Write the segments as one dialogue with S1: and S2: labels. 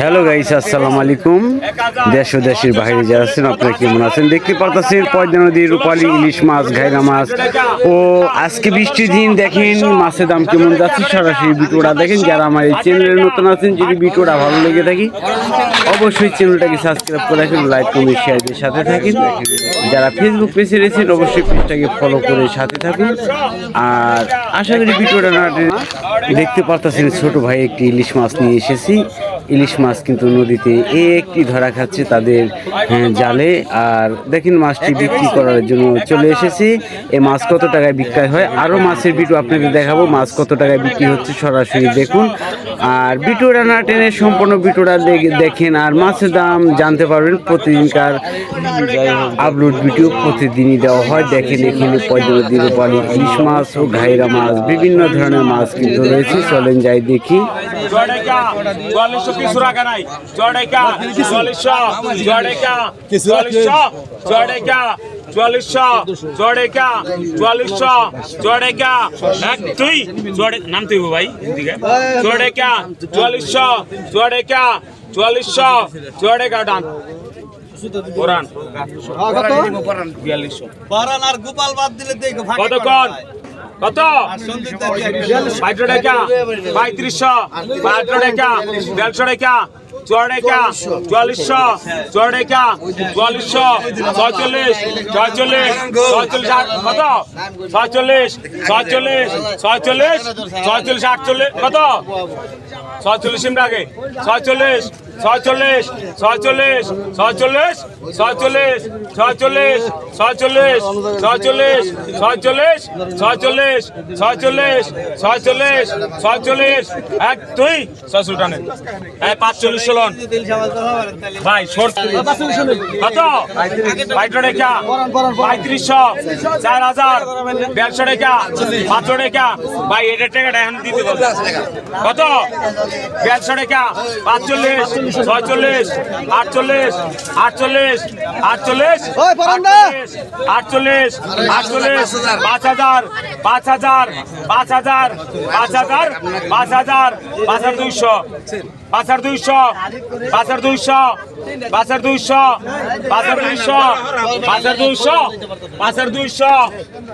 S1: Hello guys আসসালামু আলাইকুম। দেশ ও দেশের বাইরে যারা আছেন, আপনারা কেমন আছেন? দেখতে পারতেছেন পয়দা নদীর রূপালী, ইলিশ মাছ, ঘাইরা মাছ। ও, আজকে বৃষ্টির দিন, দেখেন মাছের দাম কেমন যাচ্ছে? সরাসরি ভিডিওটা দেখেন। যারা আমার এই চ্যানেলে নতুন আছেন, যদি ভিডিওটা ভালো লেগে থাকি, অবশ্যই চ্যানেলটাকে সাবস্ক্রাইব করে রাখেন লাইক কমেন্ট শেয়ারের সাথে থাকেন। যারা ফেসবুক পেজে রয়েছেন, অবশ্যই পেজটাকে ফলো করে সাথে থাকুন। আর আশা করি ভিডিওটা না দেখতে পারতেছেন, ছোট ভাই একটি ইলিশ মাছ নিয়ে এসেছি। ইলিশ মাছ কিন্তু নদীতে একটি ধরা খাচ্ছে তাদের হ্যাঁ, জালে। আর দেখেন মাছটি বিক্রি করার জন্য চলে এসেছি। এই মাছ কত টাকায় বিক্রয় হয়? আরও মাছের বিটু আপনাদের দেখাবো। মাছ কত টাকায় বিক্রি হচ্ছে সরাসরি দেখুন। আর বিটুরা না টেনে সম্পূর্ণ দেখে- দেখেন আর মাছের দাম জানতে পারবেন প্রতিদিনকার আপলোড ভিডিও প্রতিদিনই দেওয়া হয়। দেখেন এখানে পদ্ম দিরুপালি ইলিশ মাছ ও ঘাইরা মাছ বিভিন্ন ধরনের মাছ কিন্তু রয়েছে। চলেন যাই দেখি।
S2: জড়েকা চুয়াল্লিশশো কিছু রাখা নাই। জড়েকা চুয়াল্লিশশো জড়েকা চুয়াল্লিশশো জড়েকা চুয়াল্লিশশো জড়েকা চুয়াল্লিশশো জড়েকা এক দুই জড়ে নাম তুই ভাই এদিকে। জড়েকা চুয়াল্লিশশো জড়েকা চুয়াল্লিশশো জড়েকা ডান। কোরআন
S3: আর গোপাল বাদ দিলে দেখো
S2: কতক্ষণ? কত? বাইশশো টাকা পঁয়ত্রিশশো বাহাত্তর টাকা, দেড়শো টাকা টাকা, চুয়াল্লিশশো টাকা, চুয়াল্লিশশো, ছয়চল্লিশ ছয়চল্লিশ ছয়চল্লিশ কত? ছয়চল্লিশ ছয়চল্লিশ ছয়চল্লিশ ছয়চল্লিশ, আটচল্লিশ, কত? ছয়চল্লিশ আগে ছয়চল্লিশ ছয়চল্লিশ ছয়চল্লিশ ছয়চল্লিশ ছয়চল্লিশ ছয়চল্লিশ ছয়চল্লিশ ছয়চল্লিশ ছয়চল্লিশ ছয়চল্লিশ ছয়চল্লিশ ছয়চল্লিশ ছয়চল্লিশ এক দুই ছয়চল্লিশ টানে এই পাঁচচল্লিশ ষোলন ভাই কত বাইশশো টাকা পঁয়ত্রিশশো চার হাজার দেড়শো টাকা পাঁচশো টাকা ভাই এটার টাকাটা এখন দিতে কত দেড়শো টাকা পাঁচচল্লিশ ছয়চল্লিশ আটচল্লিশ আটচল্লিশ আটচল্লিশ আটচল্লিশ আটচল্লিশ পাঁচ হাজার পাঁচ হাজার পাঁচ হাজার পাঁচ হাজার পাঁচ হাজার পাঁচ হাজার দুইশো পাঁচ হাজার দুইশো পাঁচ হাজার দুইশো পাঁচ হাজার দুইশো পাঁচ হাজার দুইশো পাঁচ হাজার দুইশো পাঁচ হাজার দুইশো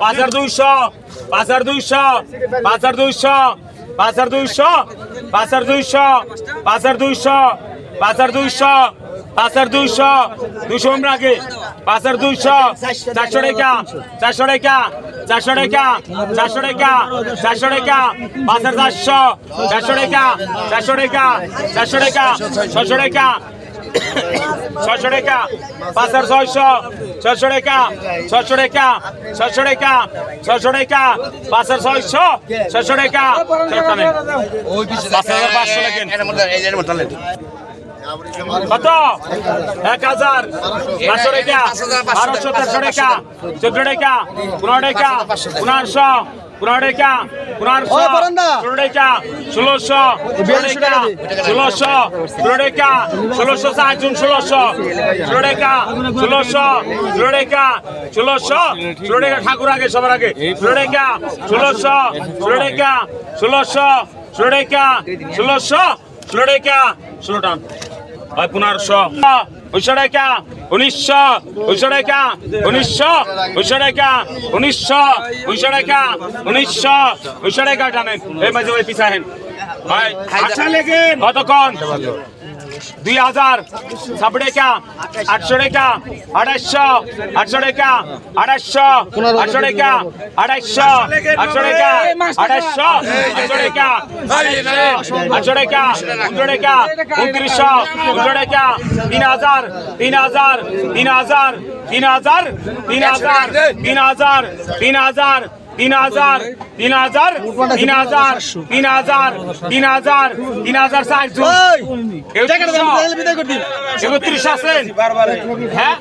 S2: পাঁচ হাজার দুইশো পাঁচ হাজার দুইশো পাঁচ হাজার দুইশো পাঁচ হাজার দুইশো পাঁচ হাজার দুইশো পাঁচ হাজার দুইশো পাঁচ হাজার দুইশো পাঁচ হাজার দুইশো দুশো আগে পাঁচ হাজার দুইশো চারশো টাকা চারশো টাকা চারশো টাকা চারশো টাকা চারশো টাকা পাঁচ হাজার চারশো চারশো টাকা চারশো টাকা চারশো টাকা ছশো টাকা ছশো টাকা পাঁচ হাজার ছয়শো ছশো টাকা ছশো টাকা ছশো টাকা ছশো টাকা পাঁচ হাজার ছয়শো ছশো টাকা পাঁচ হাজার পাঁচশো লেখেন কত এক হাজার পাঁচশো টাকা বারোশো তেরোশো টাকা চোদ্দ টাকা পনেরো টাকা পনেরোশো পনেরো টাকা পনেরোশো ষোলো টাকা ষোলোশো ষোলো টাকা ষোলোশো ষোলো টাকা ষোলোশো সাত জুন ষোলোশো ষোলো টাকা ষোলোশো ষোলো টাকা ষোলোশো ষোলো টাকা ঠাকুর আগে সবার আগে। ষোলো টাকা ষোলোশো ষোলো টাকা ষোলোশো ষোলো টাকা ষোলোশো ষোলো টাকা ষোলো টান। পনেরোশো। উনিশশো টাকা উনিশশো উনিশশো টাকা উনিশশো উনিশশো টাকা উনিশশো উনিশশো টাকা উনিশশো উনিশশো টাকা টানেন। এই মাঝে ওই পিছাহেন ভাই আচ্ছা কতক্ষণ? দুই হাজার, ছাব্বিশ টাকা, আটশো টাকা আড়াইশো আটশো টাকা আড়াইশো আটশো টাকা আড়াইশো আটশো টাকা আড়াইশো আটশো টাকা আটশো টাকা উনশো টাকা, উনত্রিশশো উনশো টাকা, তিন হাজার তিন হাজার তিন হাজার তিন হাজার তিন হাজার তিন হাজার তিন হাজার তিন হাজার তিন হাজার তিন হাজার তিন হাজার তিন হাজার তিন হাজার একত্রিশ আছেন হ্যাঁ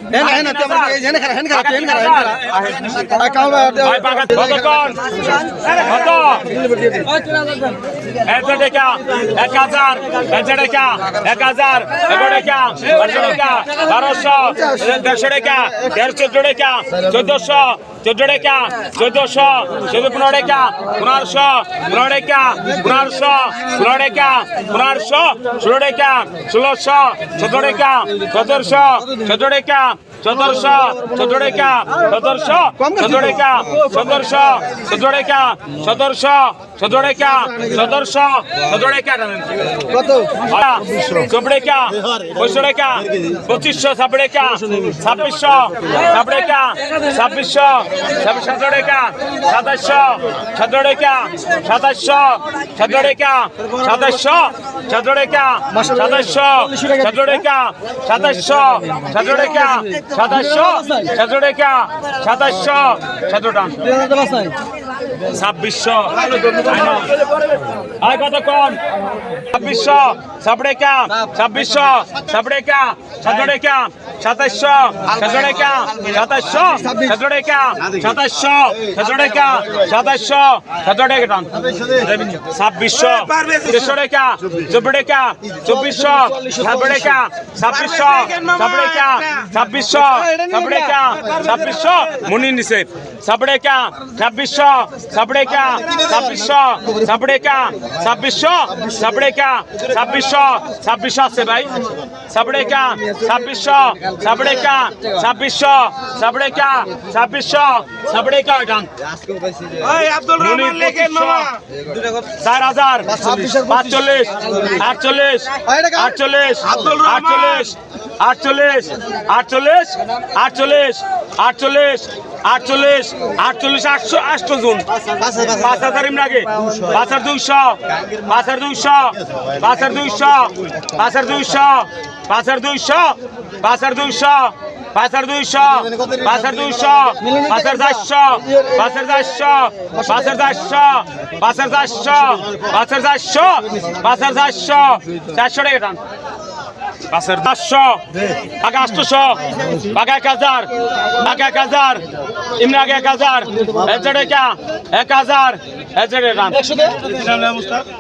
S2: এক হাজার এক হাজার বারোশো দেড়শো টাকা দেড়শো টাকা চোদ্দশো চোদ্দ টাকা চোদ্দশো চোদ্দ পনেরো টাকা পনেরোশো পনেরো টাকা পনেরোশো পনেরো টাকা পনেরোশো ষোলো টাকা ষোলোশো চোদ্দ টাকা চোদ্দশো চোদ্দ টাকা চোদ্দশো চোদ্দ টাকা চোদ্দশো চোদ্দ টাকা চোদ্দশো চোদ্দ টাকা চোদ্দশো সদরে ক্যা সদরশো সদরে ক্যা
S3: কত
S2: চবড়ে ক্যা পঁয়ষড়ে ক্যা পঁচিশশো সাপড়ে ক্যা ছাব্বিশশো সাপড়ে ক্যা ছাব্বিশশো সদরে ক্যা সাতাশশো সদরে ক্যা সাতাশশো সদরে ক্যা সাতাশশো সদরে ক্যা সাতাশশো সদরে ক্যা সাতাশশো সদরে ক্যা সাতাশশো সদরে ক্যা সাতাশশো সদরটা ছাব্বিশশো আয় কত কম ছাব্বিশশো সাপড়ে ক্যাম ছাব্বিশশো সাপড়ে ক্যাম সাতড়ে ক্যাম সাতাশশো সাতশো টাকা সাতাশশো সাতশো টাকা সাতাশশো সাতশো টাকা সাতাশশো সাতশো টাকা টান। ছাব্বিশশো, তিরিশশো টাকা, চব্বিশ টাকা, চব্বিশশো সাতশো টাকা, ছাব্বিশশো সাতশো টাকা, ছাব্বিশশো সাতশো টাকা, ছাব্বিশশো মুনি নিছে সাতশো টাকা, ছাব্বিশশো সাতশো টাকা, ছাব্বিশশো সাতশো টাকা আছে ভাই। সাতশো টাকা, ছাব্বিশশো সাবড়েকা ছাব্বিশশো সাবড়েকা ছাব্বিশশো সাবড়েকা গান চার হাজার পাঁচচল্লিশ আটচল্লিশ আটচল্লিশ আটচল্লিশ আটচল্লিশ আটচল্লিশ আটচল্লিশ আটচল্লিশ আটচল্লিশ আটচল্লিশ আটশো আটশো জন পাঁচ হাজার এমনি আগে পাঁচ হাজার দুইশো পাঁচ হাজার দুইশো পাঁচ হাজার দুইশো পাঁচ হাজার দুইশো পাঁচ হাজার দুইশো পাঁচ হাজার দুইশো পাঁচ হাজার দুইশো পাঁচ হাজার দুইশো পাঁচ হাজার চারশো পাঁচ হাজার চারশো পাঁচ চারশো টাকা টান পাঁচের পাঁচশো আগে আটশো আগে এক হাজার আগে এক হাজার ইমনি আগে এক হাজার এক হাজার টাকা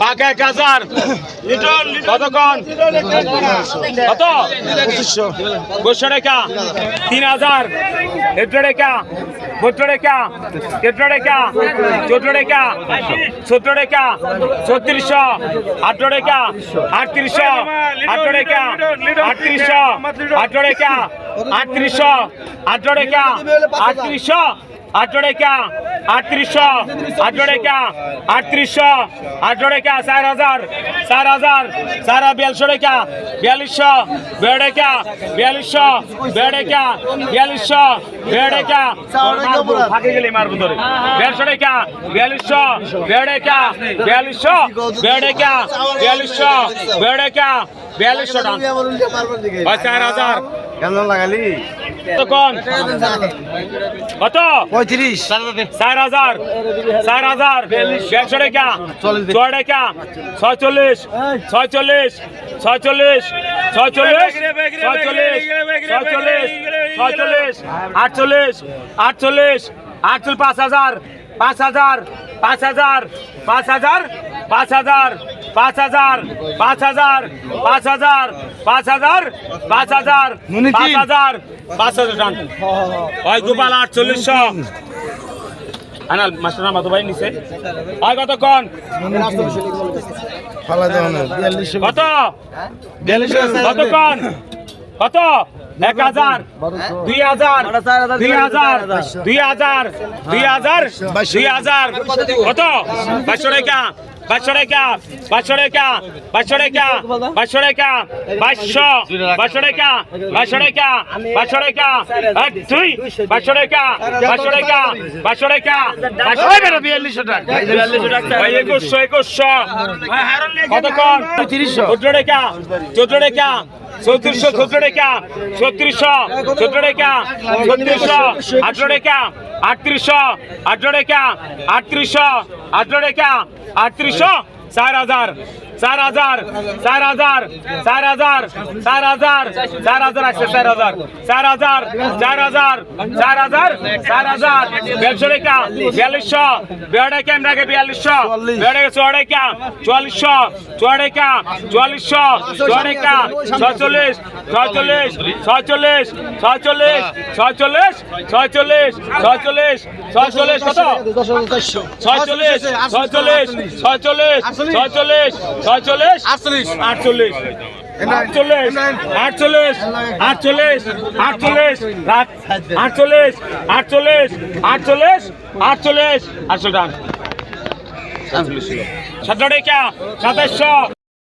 S2: টাকা এক হাজার। কতক্ষণ? কত? পঁচিশশো। টাকা তিন হাজার। একশো টাকা বত্র টাকা তেত্র টাকা চোদ্দ টাকা চোদ্দ টাকা ছত্রিশশো আঠারো টাকা আটত্রিশশো আঠারো টাকা আটত্রিশশো আঠারো টাকা আটত্রিশশো আঠারো টাকা আটত্রিশশো આઠ જોડે ક્યાં આઠત્રીસો આઠ જોડે ક્યાં આઠત્રીસો આઠ જોડે ક્યાં ચાર હજાર ચાર હજાર ચાર બેલસો જોડે ક્યાં બેલીસો બેડે ક્યાં બેલીસો બેડે ક્યાં બેલીસો બેડે ક્યાં ফাঁকি গেলে মারবো ধরে দেড়শো টাকা বিয়াল্লিশশো বেড়ে কা বিয়াল্লিশশো বেড়ে কা বিয়াল্লিশশো বেড়ে কা বিয়াল্লিশশো টাকা চার হাজার
S3: কেমন লাগালি
S2: কত?
S3: পঁয়ত্রিশ।
S2: চার হাজার। চার হাজার। দেড়শো টাকা। ছয় টাকা। ছয়চল্লিশ। ছয়চল্লিশ। ছয়চল্লিশ। ছয়চল্লিশ। ছয়চল্লিশ। ছয়চল্লিশ। ছয়চল্লিশ। আটচল্লিশ। আটচল্লিশ। আটচল্লিশ পাঁচ হাজার। পাঁচ হাজার। পাঁচ হাজার। পাঁচ হাজার। পাঁচ হাজার পাঁচ হাজার পাঁচ হাজার পাঁচ হাজার পাঁচ হাজার পাঁচ হাজার পাঁচ হাজার পাঁচ হাজার টান। ওই গোপাল আটচল্লিশশো আনাল মাস্টার নাম ভাই নিছে। হয় কতক্ষণ? কত? কতক্ষণ? কত? এক হাজার দুই হাজার দুই হাজার দুই হাজার দুই হাজার দুই হাজার কত? পাঁচশো টাকা। বাইশশো রেখা বাইশশো রেখা বাইশশো রেখা বাইশশো রেখা বাইশশো বাইশশো রেখা বাইশশো রেখা বাইশশো রেখা দুই বাইশশো রেখা বাইশশো রেখা বাইশশো রেখা বিয়াল্লিশশো টাকা। একুশশো একুশশো। কতক্ষণ তিরিশশো চোদ্দ রেখা চোদ্দ রেখা চৌত্রিশশো চোদ্দ টাকা, ছত্রিশশো চোদ্দ টাকা, ছত্রিশশো আঠারো টাকা, আটত্রিশশো আঠারো টাকা, আটত্রিশশো আঠারো টাকা, আটত্রিশশো চার হাজার। চার হাজার চার হাজার চার হাজার চার হাজার চার হাজার আসছে চার হাজার চার হাজার চার হাজার চার হাজার চার হাজার বিয়াল্লিশশো টাকা বিয়াল্লিশশো বিয়াল্লিশ ক্যামেরাকে বিয়াল্লিশশো বিয়াল্লিশ চুয়াড়াইকা চুয়াল্লিশশো চুয়াড়াইকা চুয়াল্লিশশো চুয়াড়াইকা ছয়চল্লিশ ছয়চল্লিশ ছয়চল্লিশ ছয়চল্লিশ ছয়চল্লিশ ছয়চল্লিশ ছয়চল্লিশ ছয়চল্লিশ কত ছয়চল্লিশ ছয়চল্লিশ ছয়চল্লিশ ছয়চল্লিশ ছয়চল্লিশ আটচল্লিশ আটচল্লিশ আটচল্লিশ আটচল্লিশ আটচল্লিশ আটচল্লিশ রাখ আটচল্লিশ আটচল্লিশ আটচল্লিশ আটচল্লিশ আটশো টান সতেরো টাকা সাতাইশশো